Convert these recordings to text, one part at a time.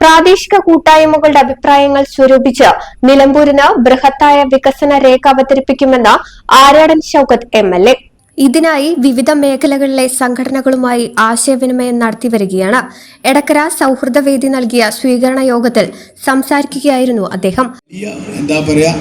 പ്രാദേശിക കൂട്ടായ്മകളുടെ അഭിപ്രായങ്ങൾ സ്വരൂപിച്ച് നിലമ്പൂരിന് ബൃഹത്തായ വികസന രേഖ അവതരിപ്പിക്കുമെന്ന് Aryadan Shoukath M L A. ഇതിനായി വിവിധ മേഖലകളിലെ സംഘടനകളുമായി ആശയവിനിമയം നടത്തിവരികയാണ്. എടക്കര സൗഹൃദവേദി നൽകിയ സ്വീകരണ യോഗത്തിൽ സംസാരിക്കുകയായിരുന്നു അദ്ദേഹം. എന്താ പറയാ?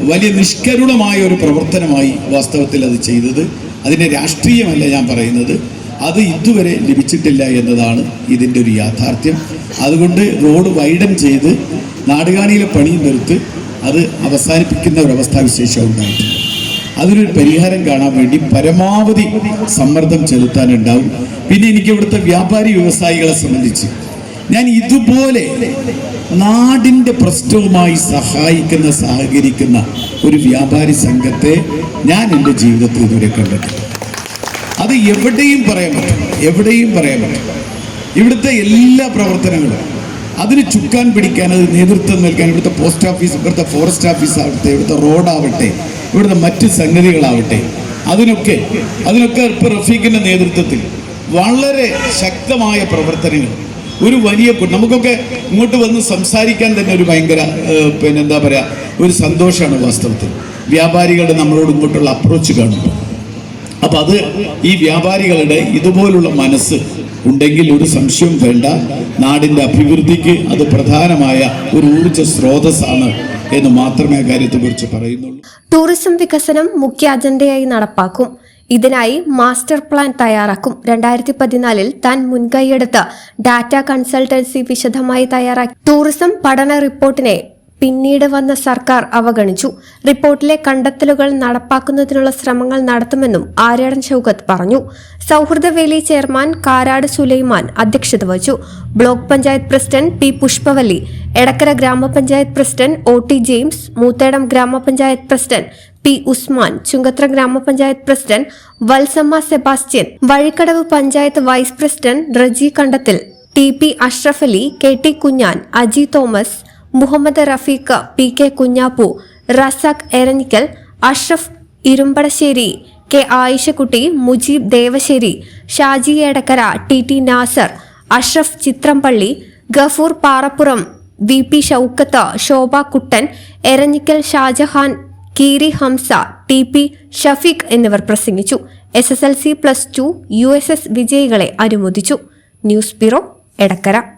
വലിയ നിഷ്കരുണമായ ഒരു പ്രവർത്തനമായി വാസ്തവത്തിൽ അത് ചെയ്തത്. അതിന്റെ രാഷ്ട്രീയമല്ല ഞാൻ പറയുന്നത്. അത് ഇതുവരെ ലഭിച്ചിട്ടില്ല എന്നതാണ് ഇതിന്റെ ഒരു യാഥാർത്ഥ്യം. അതുകൊണ്ട് റോഡ് വൈഡൻ ചെയ്ത് നാടുകാണിയിലെ പണി നിർത്ത് അത് അവസാനിപ്പിക്കുന്ന ഒരവസ്ഥാവിശേഷം ഉണ്ടായിട്ടുണ്ട് അതിനൊരു പരിഹാരം കാണാൻ വേണ്ടി പരമാവധി സമ്മർദ്ദം ചെലുത്താനുണ്ടാവും. പിന്നെ എനിക്ക് ഇവിടുത്തെ വ്യാപാരി വ്യവസായികളെ സംബന്ധിച്ച് ഞാൻ ഇതുപോലെ നാടിന്റെ പ്രശ്നവുമായി സഹായിക്കുന്ന സഹകരിക്കുന്ന ഒരു വ്യാപാരി സംഘത്തെ ഞാൻ എന്റെ ജീവിതത്തിൽ ഇതുവരെ കണ്ടിട്ടില്ല. അത് എവിടെയും പറയാൻ പറ്റും എവിടെയും പറയാൻ പറ്റും ഇവിടുത്തെ എല്ലാ പ്രവർത്തനങ്ങളും അതിന് ചുക്കാൻ പിടിക്കാൻ അത് നേതൃത്വം നൽകാൻ ഇവിടുത്തെ പോസ്റ്റ് ഓഫീസ് ഇവിടുത്തെ ഫോറസ്റ്റ് ഓഫീസ് ആവട്ടെ ഇവിടുത്തെ റോഡാവട്ടെ ഇവിടുത്തെ മറ്റ് സംഗതികളാവട്ടെ അതിനൊക്കെ അതിനൊക്കെ ഇപ്പോൾ റഫീഖിന്റെ നേതൃത്വത്തിൽ വളരെ ശക്തമായ പ്രവർത്തനങ്ങൾ. ഒരു വലിയ നമുക്കൊക്കെ ഇങ്ങോട്ട് വന്ന് സംസാരിക്കാൻ തന്നെ ഒരു ഭയങ്കര പിന്നെ എന്താ പറയുക ഒരു സന്തോഷമാണ് വാസ്തവത്തിൽ. വ്യാപാരികളുടെ നമ്മളോട് ഇങ്ങോട്ടുള്ള അപ്രോച്ച് കാണുമ്പോൾ. അപ്പൊ അത് ഈ വ്യാപാരികളുടെ ഇതുപോലുള്ള മനസ്സ് ഉണ്ടെങ്കിൽ ഒരു സംശയവും വേണ്ട. നാടിന്റെ അഭിവൃദ്ധിക്ക് അത് പ്രധാനമായ ഒരു ഊർജ സ്രോതസ്സാണ് എന്ന് മാത്രമേ കാര്യത്തെ കുറിച്ച് പറയുന്നുള്ളൂ. ടൂറിസം വികസനം മുഖ്യ അജണ്ടയായി നടപ്പാക്കും. ഇതിനായി മാസ്റ്റർ പ്ലാൻ തയ്യാറാക്കും. രണ്ടായിരത്തി പതിനാലിൽ താൻ മുൻകൈയെടുത്ത് ഡാറ്റ കൺസൾട്ടൻസി വിശദമായി തയ്യാറാക്കി. ടൂറിസം പഠന റിപ്പോർട്ടിനെ പിന്നീട് വന്ന സർക്കാർ അവഗണിച്ചു. റിപ്പോർട്ടിലെ കണ്ടെത്തലുകൾ നടപ്പാക്കുന്നതിനുള്ള ശ്രമങ്ങൾ നടത്തുമെന്നും ആര്യാടൻ ഷൌക്കത്ത് പറഞ്ഞു. സൗഹൃദവേലി ചെയർമാൻ കാരാട് സുലൈമാൻ അധ്യക്ഷത വഹിച്ചു. Block panchayat president P Pushpavalli Edakkara ഗ്രാമപഞ്ചായത്ത് president O T James Moothedam ഗ്രാമപഞ്ചായത്ത് പ്രസിഡന്റ് പി ഉസ്മാൻ ചുങ്കത്ര ഗ്രാമപഞ്ചായത്ത് president Valsamma Sebastian Vazhikkadavu panchayat vice president Reji Kandathil T P Ashraf Ali K T Kunjan Aji Thomas Muhammad Rafeeq P K Kunjappu Razak Eranhikkal Ashraf Irumbadassery K Ayishakutty Mujeeb Devassery Shaji Edakkara T T Nasar Ashraf Chithrampally Gafoor Parappuram V P Shoukath Shobha Kuttan Eranhikkal Shajahan Keeri Hamsa T P Shafeeq എന്നിവർ പ്രസംഗിച്ചു. S S L C plus two U S S വിജയികളെ അനുമോദിച്ചു. News bureau Edakkara.